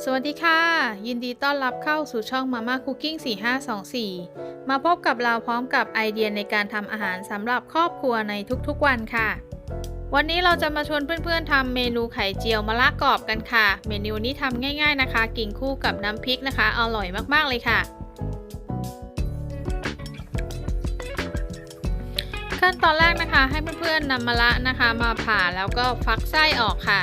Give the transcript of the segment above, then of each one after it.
สวัสดีค่ะ ยินดีต้อนรับเข้าสู่ช่อง Mama Cooking 4524 มาพบกับเราพร้อมกับไอเดียในการทำอาหารสำหรับครอบครัวในทุกๆวันค่ะ วันนี้เราจะมาชวนเพื่อนๆทำเมนูไข่เจียวมะละกรอบกันค่ะ เมนูนี้ทำง่ายๆนะคะ กินคู่กับน้ำพริกนะคะ อร่อยมากๆเลยค่ะ ขั้นตอนแรกนะคะให้เพื่อนๆนำมะละนะคะ มาผ่าแล้วก็ฟักไส้ออกค่ะ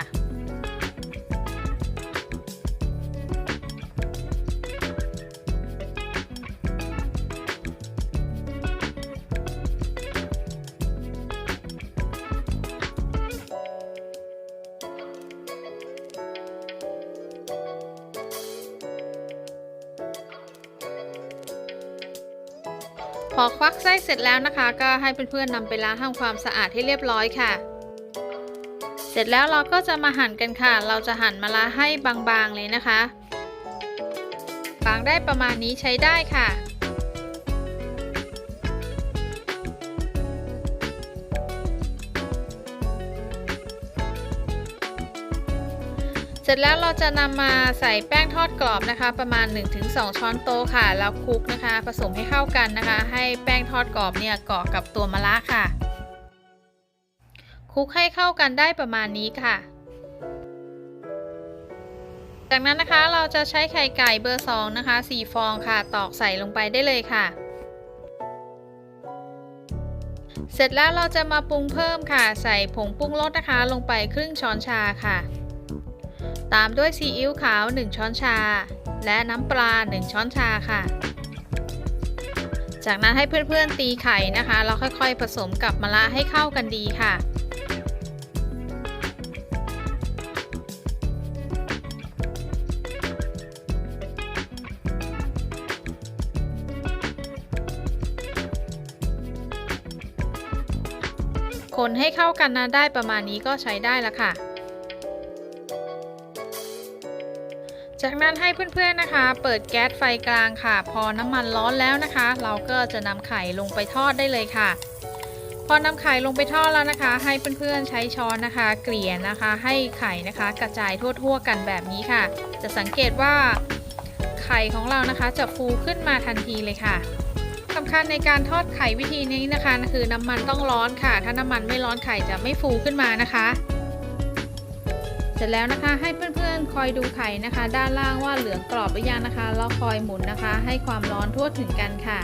อควักไส้เสร็จแล้วนะคะ ก็ให้เพื่อนๆนำไปล้างทำความสะอาดให้เรียบร้อยค่ะ เสร็จแล้วเราก็จะมาหั่นกันค่ะ เราจะหั่นมะระให้บางๆเลยนะคะ บางได้ประมาณนี้ใช้ได้ค่ะ ร็จแล้วเราจะนำมาใส่แป้งทอดกรอบนะคะ ประมาณ 1-2 ช้อนโต๊ะค่ะ แล้วคลุกนะคะ ผสมให้เข้ากันนะคะ ให้แป้งทอดกรอบเนี่ยเกาะกับตัวมะระค่ะคลุกให้เข้ากันได้ประมาณนี้ค่ะ จากนั้นนะคะเราจะใช้ไข่ไก่เบอร์2นะคะ4ฟองค่ะ ตอกใส่ลงไปได้เลยค่ะ เสร็จแล้วเราจะมาปรุงเพิ่มค่ะ ใส่ผงปรุงรสนะคะ ลงไปครึ่งช้อนชาค่ะ ตามด้วยซีอิ๊วขาว 1 ช้อนชา และน้ำปลา 1 ช้อนชาค่ะ จากนั้นให้เพื่อนๆตีไข่นะคะ แล้วค่อยๆผสมกับมะระให้เข้ากันดีค่ะคนให้เข้ากันนะได้ประมาณนี้ก็ใช้ได้แล้วค่ะ จากนั้นให้เพื่อนๆนะคะ เปิดแก๊สไฟกลางค่ะ พอน้ำมันร้อนแล้วนะคะ เราก็จะนำไข่ลงไปทอดได้เลยค่ะ พอนำไข่ลงไปทอดแล้วนะคะ ให้เพื่อนๆใช้ช้อนนะคะ เกลี่ยนะคะ ให้ไข่นะคะ กระจายทั่วๆ กันแบบนี้ค่ะ จะสังเกตว่าไข่ของเรานะคะ จะฟูขึ้นมาทันทีเลยค่ะสำคัญในการทอดไข่วิธีนี้นะคะ คือน้ำมันต้องร้อนค่ะ ถ้าน้ำมันไม่ร้อนไข่จะไม่ฟูขึ้นมานะคะ เสร็จแล้วนะคะให้เพื่อนๆ คอยดูไข่นะคะ ด้านล่างว่าเหลืองกรอบหรือยังนะคะแล้วคอยหมุนนะคะ ให้ความร้อนทั่วถึงกันค่ะ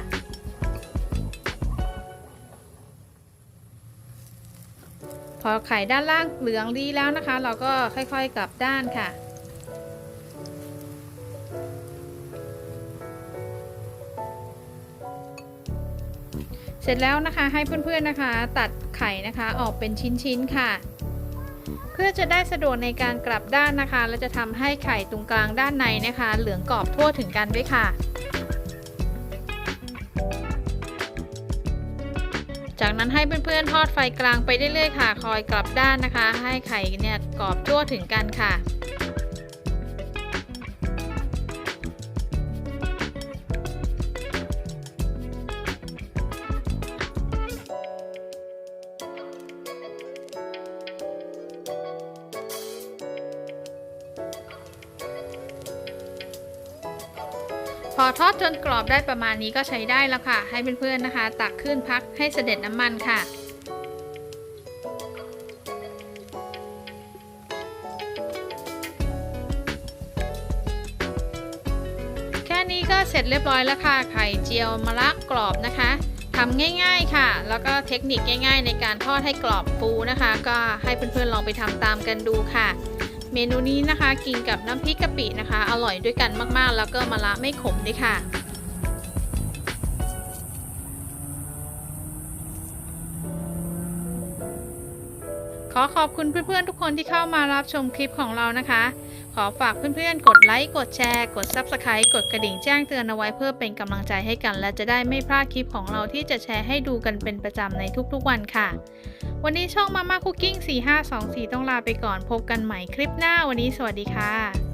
พอไข่ด้านล่างเหลืองดีแล้วนะคะ เราก็ค่อยๆกลับด้านค่ะเสร็จแล้วนะคะให้เพื่อนๆนะคะ ตัดไข่นะคะออกเป็นชิ้นๆค่ะ เพื่อจะได้สะดวกในการกลับด้านนะคะ และจะทำให้ไข่ตรงกลางด้านในนะคะ เหลืองกรอบทั่วถึงกันด้วยค่ะ จากนั้นให้เพื่อนๆทอดไฟกลางไปเรื่อยๆค่ะ คอยกลับด้านนะคะ ให้ไข่เนี่ยกรอบทั่วถึงกันค่ะ พอทอดจนกรอบได้ประมาณนี้ก็ใช้ได้แล้วค่ะ ให้เพื่อนๆนะคะ ตักขึ้นพักให้เสด็จน้ำมันค่ะ แค่นี้ก็เสร็จเรียบร้อยแล้วค่ะ ไข่เจียวมะระกรอบนะคะทำง่ายๆค่ะ แล้วก็เทคนิคง่าย ๆ ในการทอดให้กรอบฟูนะคะ ก็ให้เพื่อนๆลองไปทำตามกันดูค่ะ เมนูนี้นะคะกินกับน้ำพริกกะปินะคะ อร่อยด้วยกันมากๆ แล้วก็มะระไม่ขมด้วยค่ะ ขอขอบคุณเพื่อนๆทุกคนที่เข้ามารับชมคลิปของเรานะคะ ขอฝากเพื่อนๆ กดไลค์ กดแชร์ กด Subscribe กดกระดิ่งแจ้งเตือนเอาไว้เพื่อเป็นกำลังใจให้กัน และจะได้ไม่พลาดคลิปของเราที่จะแชร์ให้ดูกันเป็นประจำในทุกๆวันค่ะ วันนี้ช่องมาม่าคุกกิ้ง 4524 ต้องลาไปก่อนพบกันใหม่คลิปหน้าวันนี้สวัสดีค่ะ